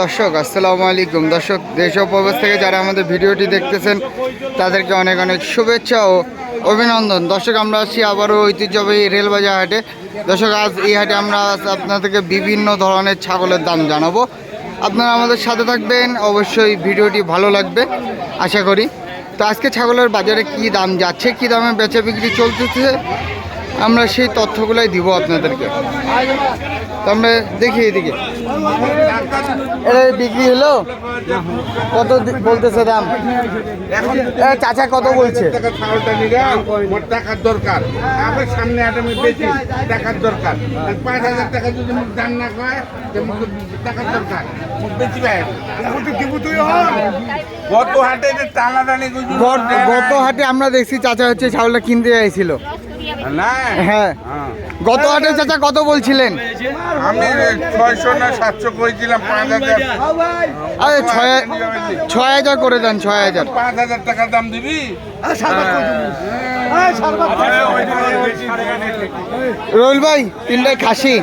দর্শক, আসসালামু আলাইকুম। দর্শক, দেশ ও প্রবাস থেকে যারা আমাদের ভিডিওটি দেখতেছেন, তাদেরকে অনেক অনেক শুভেচ্ছা ও অভিনন্দন। দর্শক, আমরা আছি আবারও ঐতিহ্যবাহী রেলবাজার হাটে। দর্শক, আজ এই হাটে আমরা আপনাদেরকে বিভিন্ন ধরনের ছাগলের দাম জানাব। আপনারা আমাদের সাথে থাকবেন, অবশ্যই ভিডিওটি ভালো লাগবে, আশা করি। তো আজকে ছাগলের বাজারে কি দাম যাচ্ছে, কি দামে বেচা বিক্রি চলতেছে আমরা সেই তথ্যগুলাই দিব আপনাদেরকে। তো আমরা দেখি এদিকে। এটা বিক্রি হলো? কত বলতেছে দাম? চাচা কত বলছে? টাকার দরকার আমার সামনে একটা আমি বেশি টাকার দরকার পাঁচ হাজার টাকা যদি না টাকার দরকার কত হাটে গত- গত হাটে আমরা দেখছি চাচা হচ্ছে ছাগলটা কিনতে চাইছিল হ্যাঁ। হ্যাঁ। গত হাটে চাচা কত বলছিলেন? আমি ছয়শো না সাতশো করেছিলাম পাঁচ হাজার। আরে ছয় ছয় হাজার করে দেন ছয় হাজার। পাঁচ হাজার টাকা দাম দিবি? রোল ভাই তিনটায় খাসি।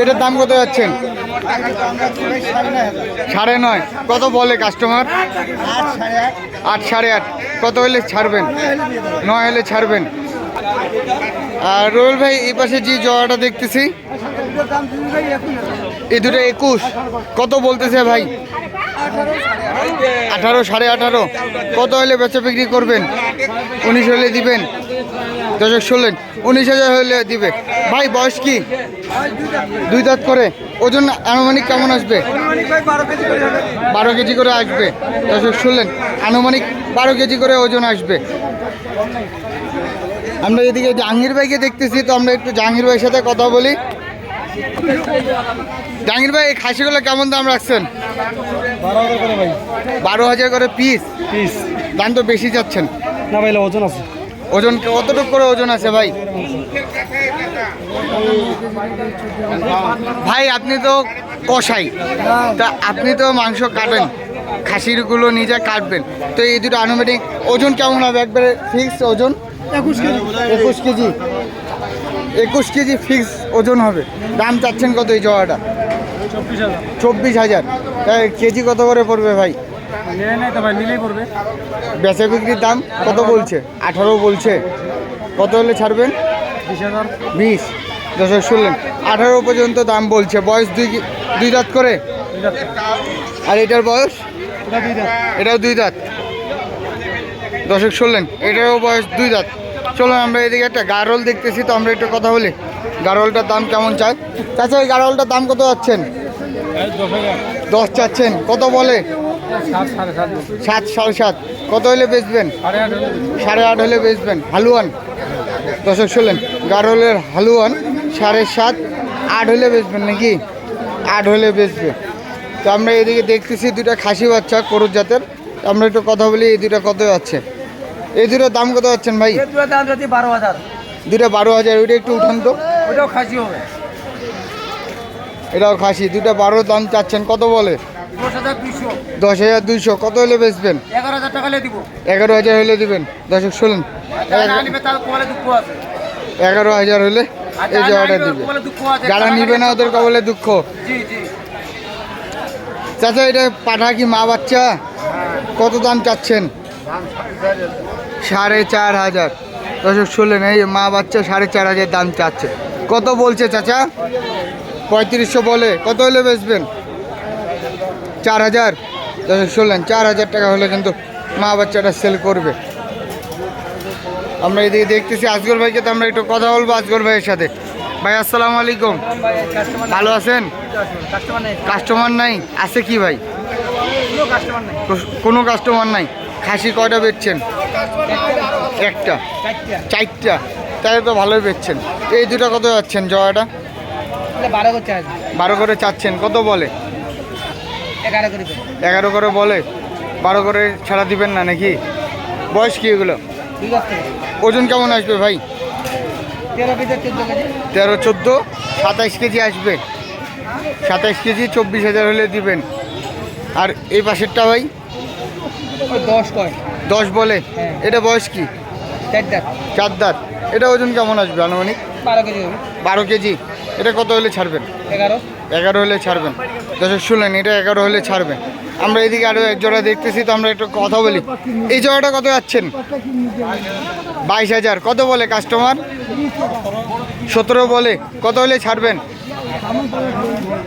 এটার দাম কত যাচ্ছেন? সাড়ে নয়। কত বলে কাস্টমার আট সাড়ে আট। কত হলে ছাড়বেন? নয় হলে ছাড়বেন। আর রোল ভাই, এই পাশে যে জয়াটা দেখতেছি এ দুটো একুশ। কত বলতেছে ভাই? আঠারো সাড়ে আঠারো। কত হলে বেচা বিক্রি করবেন? উনিশ হলে দিবেন। দশক ষোলেন উনিশ হাজার হলে দিবে। ভাই, বয়স কি? দুই দাঁত করে। ওজন আনুমানিক কেমন আসবে? বারো কেজি করে আসবে। দশক ষোলেন আনুমানিক বারো কেজি করে ওজন আসবে। আমরা এদিকে জাহাঙ্গীর ভাইকে দেখতেছি, তো আমরা একটু জাহাঙ্গীর ভাইয়ের সাথে কথা বলি। জাহাঙ্গীর ভাই, এই খাসিগুলো কেমন দাম রাখছেন? বারো হাজার করে পিস পিস দাম তো বেশি যাচ্ছেন। না ভাই ওজন আছে। ওজন কতটুকু করে ওজন আছে ভাই। ভাই আপনি তো কষাই তা আপনি তো মাংস কাটেন। খাসিরগুলো নিজে কাটবেন। তো এই দুটো আনুমানিক ওজন কেমন হবে? একবারে ফিক্স ওজন? একুশ কেজি। একুশ কেজি। একুশ কেজি ফিক্স ওজন হবে। দাম চাচ্ছেন কত এই জগাটা চব্বিশ হাজার। কেজি কত করে পড়বে ভাই? বেচা বিক্রির দাম কত বলছে? আঠারো বলছে। কত হলে ছাড়বেন? বিশ দশক শুনলেন। আঠারো পর্যন্ত দাম বলছে। বয়স দুই দুই দাঁত করে? আর এটার বয়স? এটা দুই এটাও দুই দাঁত। দশক শুনলেন। এটারও বয়স দুই দাঁত। চলুন আমরা এদিকে একটা গারল দেখতেছি তো আমরা একটু কথা বলি। গারলটার দাম কেমন চাই? চাচা এই গারলটার দাম কত যাচ্ছেন দশ চাচ্ছেন। কত বলে? সাত সাড়ে সাত। কত হলে বেচবেন? সাড়ে আট হলে বেচবেন। হালুয়ান? দর্শক শুনলেন গারলের হালুয়ান সাড়ে সাত আট হলে বেচবেন নাকি? আট হলে বেচবে। তো আমরা এদিকে দেখতেছি দুটা খাসি বাচ্চা করুর জাতের। আমরা একটু কথা বলি এই দুটা কত যাচ্ছে? এই দুটোর দাম কত যাচ্ছেন ভাই? দুটো বারো হাজার। দুটা বারো হাজার ওইটা একটু উঠান তো। ওটাও খাসি হবে। এটাও খাসি দুটা বারো দাম চাচ্ছেন কত বলে? দশ হাজার দুইশো। কত হলে বেচবেন? এগারো হাজার টাকা হলে দিব। এগারো হাজার হলে দিবেন। দর্শক শুনুন। এগারো হাজার হলে এই দিবে। কোয়ালে দুঃখ আছে। যারা নিবে না ওদের কবলে দুঃখ। চাচা এটা পাঠা কি মা বাচ্চা? কত দাম চাচ্ছেন? সাড়ে চার হাজার। দর্শক শুনলেন এই মা বাচ্চা সাড়ে চার হাজার দাম চাচ্ছে। কত বলছে চাচা? পঁয়ত্রিশশো বলে। কত হলে বেচবেন? চার হাজার। শুনলেন, চার হাজার টাকা হলে কিন্তু মা বাচ্চাটা সেল করবে। আমরা এদিকে দেখতেছি আজগর ভাইকে তো আমরা একটু কথা বলব আজগর ভাইয়ের সাথে। ভাই, আসসালামু আলাইকুম। ভালো আছেন? কাস্টমার নাই। আছে কি ভাই? কোনো কাস্টমার নেই। খাসি কয়টা বেচছেন? একটা। চারটা। তাহলে তো ভালোই বেচছেন। এই দুটো কত যাচ্ছেন জয়াটা? বারো আছে বারো করে চাচ্ছেন কত বলে? এগারো করে এগারো করে বলে? বারো করে ছাড়া দিবেন না নাকি? বয়স কি এগুলো? ওজন কেমন আসবে ভাই? তেরো চোদ্দ সাতাইশ কেজি আসবে। সাতাইশ কেজি চব্বিশ হাজার হলে দিবেন। আর এই পাশেরটা ভাই? দশ কয় দশ বলে? হ্যাঁ। এটা বয়স কি? চারটা চার দাঁত। এটা ওজন কেমন আসবে আনুমানিক? বারো কেজি বারো কেজি। এটা কত হলে ছাড়বেন? এগারো। এগারো হলে ছাড়বেন। দর্শক শুনলেন এটা এগারো হলে ছাড়বেন। আমরা এদিকে আরও এক জোড়া দেখতেছি তো আমরা একটু কথা বলি। এই জোড়াটা কত যাচ্ছেন? বাইশ হাজার। কত বলে কাস্টমার সতেরো বলে। কত হলে ছাড়বেন?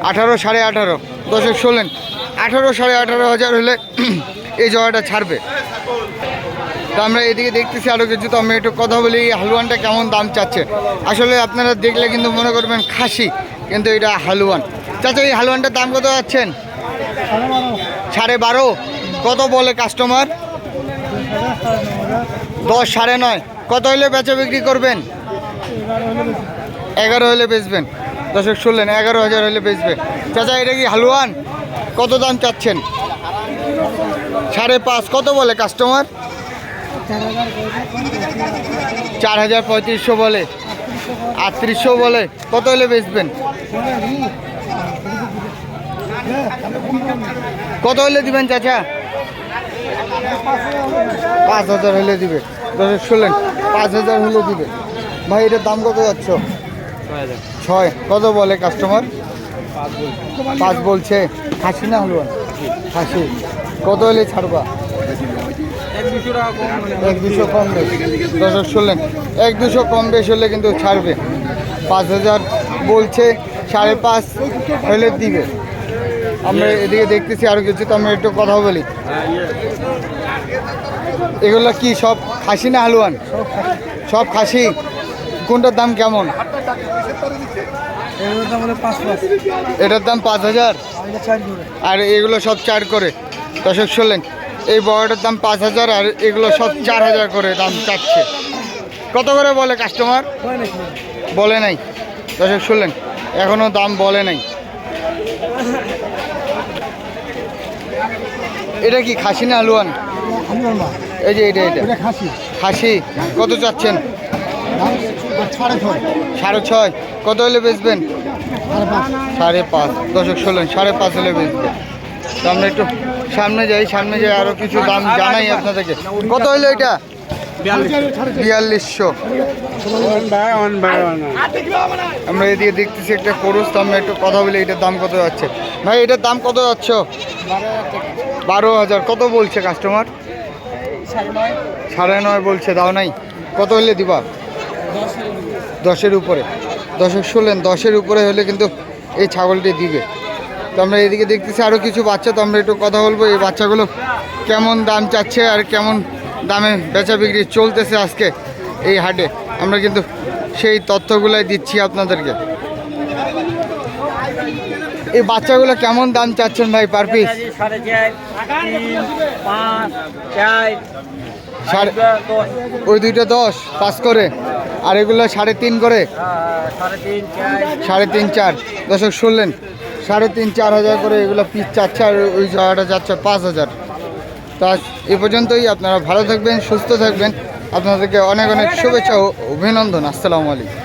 আঠারো সাড়ে আঠারো। দর্শক শুনলেন আঠারো সাড়ে আঠারো হাজার হলে এই জোড়াটা ছাড়বে। তো আমরা এদিকে দেখতেছি আরও কিছু। তো আমি একটু কথা বলি, হালুয়ানটা কেমন দাম চাচ্ছে? আসলে আপনারা দেখলে কিন্তু মনে করবেন খাসি, কিন্তু এটা হালুয়ান। চাচা, এই হালুয়ানটার দাম কত যাচ্ছেন? সাড়ে বারো। কত বলে কাস্টমার দশ, সাড়ে নয়। কত হলে বেচা বিক্রি করবেন? এগারো হলে বেচবেন। দর্শক, শুনলেন, এগারো হাজার হলে বেচবে। চাচা, এটা কি হালুয়ান? কত দাম চাচ্ছেন? সাড়ে পাঁচ। কত বলে কাস্টমার চার হাজার পঁয়ত্রিশশো বলে। আটত্রিশশো বলে। কত হলে বেচবেন? কত হলে দিবেন চাচা? পাঁচ হাজার হলে দিবে। দর্শক, শুনলেন? পাঁচ হাজার হলে দিবে। ভাই, এটার দাম কত যাচ্ছ? ছয়। কত বলে কাস্টমার পাঁচ বলছে। হাসি না হলুয়ান হাসি কত হলে ছাড়বা? এক দুশো কম বেশ। দর্শক শুনলেন? এক দুশো কম বেশ হলে কিন্তু ছাড়বে। পাঁচ হাজার বলছে সাড়ে পাঁচ হলে দিবে। আমরা এদিকে দেখতেছি আরও কিছু তো আমরা একটু কথা বলি। এগুলো কি সব খাসি না হালুয়ান? সব খাসি? কোনটার দাম কেমন? এটার দাম পাঁচ হাজার? আর এগুলো সব চার করে। দর্শক শুনলেন? এই বড়টার দাম পাঁচ হাজার আর এগুলো সব চার হাজার করে দাম চাচ্ছে। কত করে বলে কাস্টমার বলে নাই। দর্শক, শুনলেন? এখনও দাম বলে নাই। এটা কি খাসি না আলুয়ান? এই যে এটা এটা। খাসি। কত চাচ্ছেন? সাড়ে ছয়। কত হলে বেচবেন? সাড়ে পাঁচ। দশক ষোলেন সাড়ে পাঁচ হলে বেচবেন। তো আমরা একটু সামনে যাই সামনে যাই আরও কিছু দাম জানাই আপনাদেরকে। কত হলো এটা? বিয়াল্লিশশো। আমরা এদিকে দেখতেছি একটা তো আমরা একটু কথা বলি, এটার দাম কত যাচ্ছে? ভাই, এটার দাম কত যাচ্ছ? বারো হাজার। কত বলছে কাস্টমার সাড়ে নয় বলছে, দাও নাই। কত হলে দিবা? দশের উপরে। দশের শুনলেন দশের উপরে হলে কিন্তু এই ছাগলটি দিবে। তো আমরা এদিকে দেখতেছি আরও কিছু বাচ্চা, তো আমরা একটু কথা বলব। এই বাচ্চাগুলো কেমন দাম চাচ্ছে আর কেমন দামে বেচা বিক্রি চলতেছে আজকে এই হাটে? আমরা কিন্তু সেই তথ্যগুলাই দিচ্ছি আপনাদেরকে। এই বাচ্চাগুলো কেমন দাম চাচ্ছেন ভাই, পার পিস? ওই দুইটা দশ, পাঁচ করে। আর এগুলো সাড়ে তিন করে? সাড়ে তিন, চার। দশক শুনলেন সাড়ে তিন, চার হাজার করে এগুলো পিস চাচ্ছে আর ওই জায়গাটা যাচ্ছে পাঁচ হাজার। তা এ পর্যন্তই, আপনারা ভালো থাকবেন, সুস্থ থাকবেন। আপনাদেরকে অনেক অনেক শুভেচ্ছা ও অভিনন্দন। আসসালামু আলাইকুম।